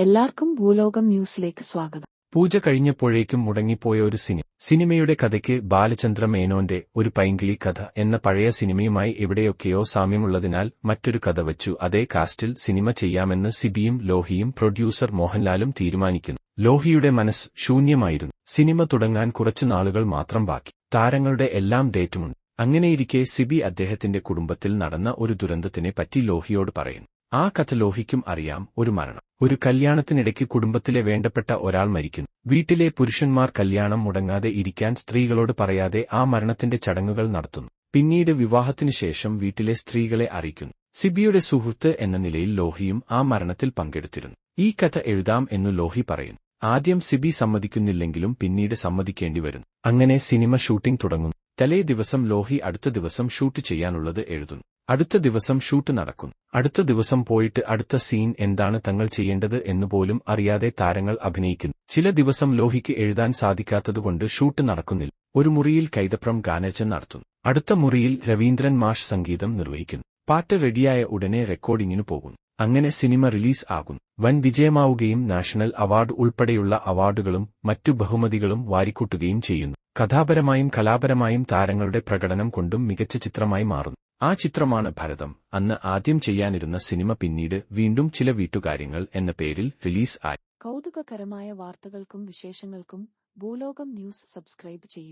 എല്ലാവർക്കും ഭൂലോകം ന്യൂസിലേക്ക് സ്വാഗതം. പൂജ കഴിഞ്ഞപ്പോഴേക്കും മുടങ്ങിപ്പോയ ഒരു സിനിമ സിനിമയുടെ കഥയ്ക്ക് ബാലചന്ദ്ര മേനോന്റെ ഒരു പൈങ്കിളി കഥ എന്ന പഴയ സിനിമയുമായി എവിടെയൊക്കെയോ സാമ്യമുള്ളതിനാൽ മറ്റൊരു കഥ വച്ചു. അതേ കാസ്റ്റിൽ സിനിമ ചെയ്യാമെന്ന് സിബിയും ലോഹിയും പ്രൊഡ്യൂസർ മോഹൻലാലും തീരുമാനിക്കുന്നു. ലോഹിയുടെ മനസ്സ് ശൂന്യമായിരുന്നു. സിനിമ തുടങ്ങാൻ കുറച്ചു നാളുകൾ മാത്രം ബാക്കി. താരങ്ങളുടെ എല്ലാം ഡേറ്റുമുണ്ട്. അങ്ങനെയിരിക്കെ സിബി അദ്ദേഹത്തിന്റെ കുടുംബത്തിൽ നടന്ന ഒരു ദുരന്തത്തിനെ പറ്റി ലോഹിയോട് പറയുന്നു. ആ കഥ ലോഹിക്കും അറിയാം. ഒരു മരണം. ഒരു കല്യാണത്തിനിടയ്ക്ക് കുടുംബത്തിലെ വേണ്ടപ്പെട്ട ഒരാൾ മരിക്കുന്നു. വീട്ടിലെ പുരുഷന്മാർ കല്യാണം മുടങ്ങാതെ ഇരിക്കാൻ സ്ത്രീകളോട് പറയാതെ ആ മരണത്തിന്റെ ചടങ്ങുകൾ നടത്തുന്നു. പിന്നീട് വിവാഹത്തിനു ശേഷം വീട്ടിലെ സ്ത്രീകളെ അറിയിക്കുന്നു. സിബിയുടെ സുഹൃത്ത് എന്ന നിലയിൽ ലോഹിയും ആ മരണത്തിൽ പങ്കെടുത്തിരുന്നു. ഈ കഥ എഴുതാം എന്നു ലോഹി പറയുന്നു. ആദ്യം സിബി സമ്മതിക്കുന്നില്ലെങ്കിലും പിന്നീട് സമ്മതിക്കേണ്ടി വരുന്നു. അങ്ങനെ സിനിമ ഷൂട്ടിംഗ് തുടങ്ങുന്നു. തലേ ദിവസം ലോഹി അടുത്ത ദിവസം ഷൂട്ട് ചെയ്യാനുള്ളത് എഴുതുന്നു. അടുത്ത ദിവസം ഷൂട്ട് നടക്കും. അടുത്ത ദിവസം പോയിട്ട് അടുത്ത സീൻ എന്താണ് തങ്ങൾ ചെയ്യേണ്ടത് എന്നുപോലും അറിയാതെ താരങ്ങൾ അഭിനയിക്കുന്നു. ചില ദിവസം ലോഹിക്ക് എഴുതാൻ സാധിക്കാത്തതുകൊണ്ട് ഷൂട്ട് നടക്കുന്നില്ല. ഒരു മുറിയിൽ കൈതപ്രം ഗാനചൻ നടത്തുന്നു. അടുത്ത മുറിയിൽ രവീന്ദ്രൻ മാഷ് സംഗീതം നിർവഹിക്കുന്നു. പാട്ട് റെഡിയായ ഉടനെ റെക്കോർഡിങ്ങിനു പോകുന്നു. അങ്ങനെ സിനിമ റിലീസ് ആകുന്നു. വൻ വിജയമാവുകയും നാഷണൽ അവാർഡ് ഉൾപ്പെടെയുള്ള അവാർഡുകളും മറ്റു ബഹുമതികളും വാരിക്കൂട്ടുകയും ചെയ്യുന്നു. കഥാപരമായും കലാപരമായും താരങ്ങളുടെ പ്രകടനം കൊണ്ടും മികച്ച ചിത്രമായി മാറുന്നു. ആ ചിത്രമാണ് ഭരതം. അന്ന് ആദ്യം ചെയ്യാനിരുന്ന സിനിമ പിന്നീട് വീണ്ടും ചില വീട്ടുകാര്യങ്ങൾ എന്ന പേരിൽ റിലീസ് ആയി. കൗതുകകരമായ വാർത്തകൾക്കും വിശേഷങ്ങൾക്കും ഭൂലോകം ന്യൂസ് സബ്സ്ക്രൈബ് ചെയ്യൂ.